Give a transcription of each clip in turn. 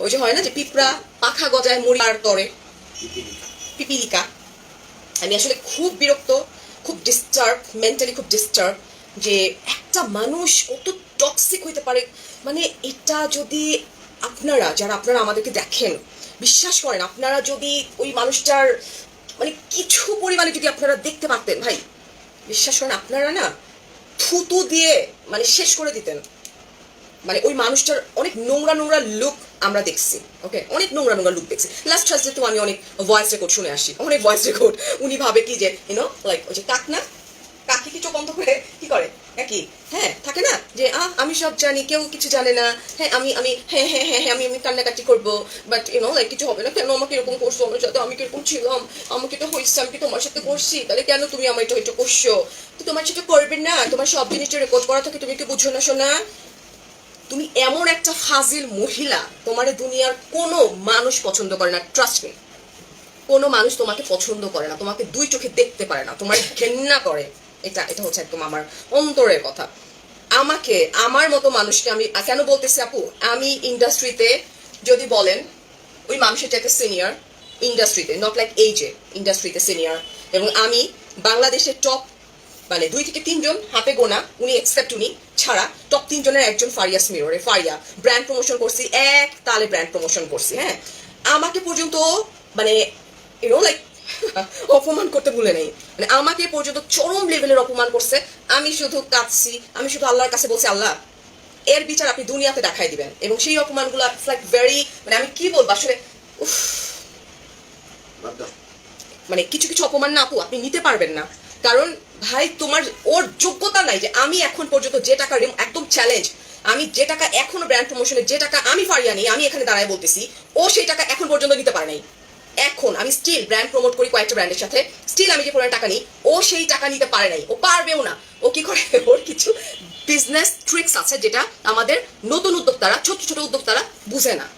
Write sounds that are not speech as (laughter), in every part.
ওই যে হয় না যে পিঁপড়া পাখা গজায় মরিয়ার তরে? পিপিলিকা। আমি আসলে খুব বিরক্ত, খুব ডিস্টার্ব মেন্টালি খুব ডিস্টার্ব যে একটা মানুষ কত টক্সিক হইতে পারে। মানে এটা যদি আপনারা, যারা আপনারা আমাদেরকে দেখেন, বিশ্বাস করেন, আপনারা যদি ওই মানুষটার মানে কিছু পরিমাণে যদি আপনারা দেখতে পারতেন, ভাই, বিশ্বাস করেন, আপনারা না থুতু দিয়ে মানে শেষ করে দিতেন। মানে ওই মানুষটার অনেক নোংরা নোংরা লুক আমরা দেখছি ওকে অনেক নোংরা নোংরা লুক দেখছি। লাস্ট থার্সডে তো আমি অনেক ভয়েস রেকর্ড শুনে আসি, অনেক ভয়েস রেকর্ড উনি ভাবে কি যে ইউনো লাইক ওই যে কাক না? কাকি কি চোখ বন্ধ করে কি করে? হ্যাঁ থাকে না? যে, আহ, আমি সব জানি, কেউ কিছু জানে না। হ্যাঁ আমি আমি হ্যাঁ হ্যাঁ হ্যাঁ হ্যাঁ আমি আমি কান্নাকাটি করব। বাট ইউনো লাইক কিছু হবে না কেন? আমাকে এরকম করছ, আমার সাথে আমি কীরকম ছিলাম? আমাকে তো হয়েছে আমি কি তোমার সাথে করছি? তাহলে কেন তুমি আমার এটা এটা করছ? তো তোমার সাথে করবে না। তোমার সব জিনিসটা রেকর্ড করা থাকে, তুমি কি বুঝছ না, শোনা? তুমি এমন একটা ফাজিল মহিলা, তোমার দুনিয়ার কোনো মানুষ পছন্দ করে না ট্রাস্ট মি কোনো মানুষ তোমাকে পছন্দ করে না, তোমাকে দুই চোখে দেখতে পারে না, তোমার ঘেন্না করে। এটা এটা হচ্ছে একদম আমার অন্তরের কথা। আমাকে, আমার মতো মানুষকে আমি কেন বলতেছি আপু? আমি ইন্ডাস্ট্রিতে যদি বলেন, ওই মানুষের চাইতে সিনিয়র ইন্ডাস্ট্রিতে নট লাইক এইজে ইন্ডাস্ট্রিতে সিনিয়র এবং আমি বাংলাদেশের টপ মানে দুই থেকে তিনজন হাতে গোনা, উনি এক্সেপ্ট উনি। ছাড়া টপ তিনজনের একজন ফারিয়াস মিররে ফারিয়া। ব্র্যান্ড প্রমোশন করছি এক তালে ব্র্যান্ড প্রমোশন করছি হ্যাঁ? আমাকে পর্যন্ত মানে ইউনো লাইক (laughs) অপমান করতে ভুলে নেই। মানে আমাকে পর্যন্ত চরম লেভেলের অপমান করছে। আমি শুধু কাঁদছি আমি শুধু আল্লাহর কাছে বলছি আল্লাহ এর বিচার আপনি দুনিয়াতে দেখাই দিবেন। এবং সেই অপমানগুলো লাইক ভেরি মানে আমি কি বলব আসলে উফ, মানে কিছু কিছু অপমান না আপু আপনি নিতে পারবেন না। কারণ ভাই, তোমার ওর যোগ্যতা নাই যে আমি এখন পর্যন্ত যে টাকা একদম চ্যালেঞ্জ আমি যে টাকা এখনও ব্র্যান্ড প্রমোশনে যে টাকা আমি ফারিয়া নেই, আমি এখানে দাঁড়ায় বলতেছি, ও সেই টাকা এখন পর্যন্ত নিতে পারে নাই। এখন আমি স্টিল ব্র্যান্ড প্রমোট করি কয়েকটা ব্র্যান্ডের সাথে স্টিল আমি যে পরিমাণ টাকা নিই, ও সেই টাকা নিতে পারে নাই। ও পারবেও না। ও কি করে? (laughs) ওর কিছু বিজনেস ট্রিক্স আছে যেটা আমাদের নতুন উদ্যোক্তারা ছোট ছোট উদ্যোক্তারা বুঝে না।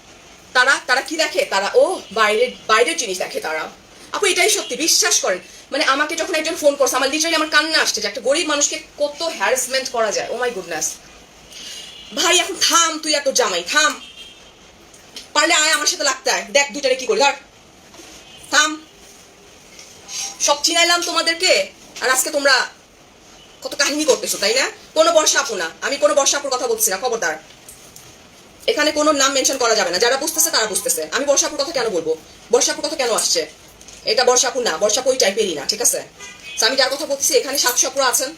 তারা তারা কি দেখে? তারা, ও বাইরের বাইরের জিনিস দেখে তারা। আপু, এটাই সত্যি, বিশ্বাস করেন। মানে আমাকে যখন একজন ফোন করছে, আমার লিটারালি আমার কান্না আসছে যে একটা গরিব মানুষকে কত হ্যারাসমেন্ট করা যায়। ও মাই গুডনেস ভাই, এখন থাম, তুই এত জামাই, থাম। পারলে আয়, আমার সাথে লাগতে আয়। দেখ দুইটারে কি করি, ধর। থাম। সব চিনাইলাম তোমাদেরকে, আর আজকে তোমরা কত কাহিনী করতেছো, তাই না? কোনো বর্ষা আপু না। আমি কোনো বর্ষা আপুর কথা বলছি না, খবরদার। এখানে কোনো নাম মেনশন করা যাবে না। যারা বুঝতেছে, তারা বুঝতেছে। আমি বর্ষাপুর কথা কেন বলব? বর্ষাপুর কথা কেন আসছে? এটা বর্ষাপু না? বর্ষাপু ওই টাইপেরই না, ঠিক আছে? আমি যার কথা বলছি এখানে সাত সাতশপুর আছেন।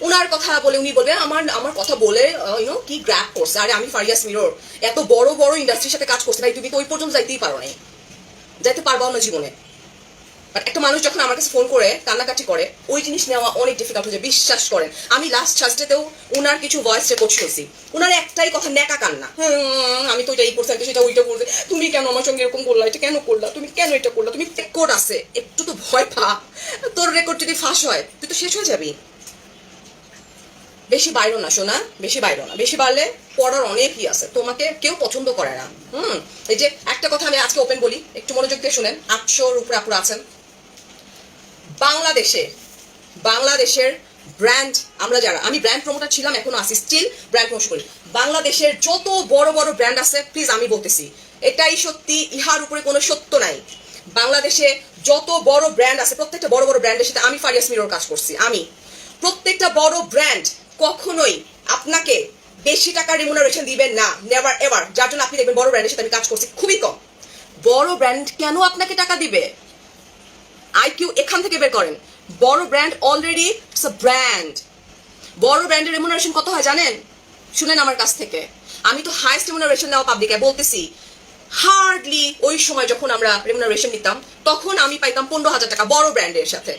ওনার কথা বলে উনি বলবে, আমার আমার কথা বলে ইউনো কি গ্র্যাপ করছে? আরে আমি ফারিয়াস মিরোর। এত বড় বড় ইন্ডাস্ট্রির সাথে কাজ করছে। ভাই, তুমি তো ওই পর্যন্ত যাইতেই পারো নাই। যাইতে পারবাও না জীবনে। বাট একটা মানুষ যখন আমার কাছে ফোন করে, কান্নাকাটি করে, ওই জিনিস নেওয়া অনেক ডিফিকাল্ট হয়ে যায়, বিশ্বাস করেন। আমি লাস্ট থার্সডেতেও ওনার কিছু ভয়েস রেকর্ড শুনছি। ওনার একটাই কথা নেকা কান্না। আমি তো এই করছি সেটা ওইটা করছে তুমি কেন আমার সঙ্গে এরকম করলা? এটা কেন করলা? তুমি কেন এটা করলা? তুমি রেকর্ড আছে। একটু তো ভয় পা তোর রেকর্ড যদি ফাঁস হয়, তুই তো শেষ হয়ে যাবি। বেশি বাইরো না শোনা বেশি বাইরো না। বেশি বাড়লে পড়ার অনেকই আছে। তোমাকে কেউ পছন্দ করে না। হুম, এই যে একটা কথা আমি আজকে ওপেন বলি, একটু মনোযোগ দিয়ে শুনেন। আটশোর উপরে আপুরা আছেন। বাংলাদেশে বাংলাদেশের ব্র্যান্ড আমরা যারা, আমি ব্র্যান্ড প্রমোটার ছিলাম, এখনও আছি স্টিল ব্র্যান্ড প্রমোশন করি। বাংলাদেশের যত বড় বড় ব্র্যান্ড আছে প্লিজ আমি বলতেছি, এটাই সত্যি, ইহার উপরে কোনো সত্য নাই। বাংলাদেশে যত বড় ব্র্যান্ড আছে, প্রত্যেকটা বড় বড় ব্র্যান্ডের সাথে আমি ফারিয়াস মিরর কাজ করছি, আমি। প্রত্যেকটা বড় ব্র্যান্ড কখনোই আপনাকে বেশি টাকা রিমুনারেশন দিবেন না নেভার এভার যার জন্য আপনি দেখবেন বড় ব্র্যান্ডের সাথে আমি কাজ করছি, খুবই কম। বড় ব্র্যান্ড কেন আপনাকে টাকা দিবে? আইকিউ এখান থেকে বের করেন। বড় brand already it's a brand বড় ব্র্যান্ডের রেমুনারেশন কত হয় জানেন? শুনেন আমার কাছ থেকে। আমি তো হাইস্ট রেমুনারেশন নেওয়া পাবলিকে বলতেছি। হার্ডলি ওই সময় যখন আমরা রেমুনারেশন নিতাম, তখন আমি পাইতাম পনেরো হাজার টাকা বড় ব্র্যান্ডের সাথে।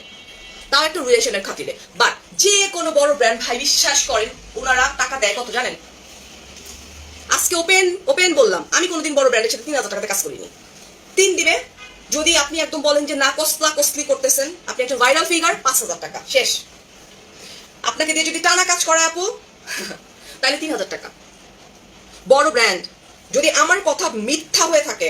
তাও একটা রিলেশনের খাতিরে। বাট যে কোনো বড় ব্র্যান্ড ভাই বিশ্বাস করেন, ওনারা টাকা দেয় কত জানেন? আজকে ওপেন ওপেন বললাম। আমি কোনোদিন বড় ব্র্যান্ডের সাথে তিন হাজার টাকাতে কাজ করিনি। তিন দিবে যদি আপনি একদম বলেন যে না, কসলা, কসলি করতেছেন, আপনি একটা ভাইরাল ফিগার পাঁচ হাজার টাকা। শেষ। আপনাকে দিয়ে যদি টানা কাজ করা আপু, তাহলে তিন হাজার টাকা। বড় ব্র্যান্ড যদি আমার কথা মিথ্যা হয়ে থাকে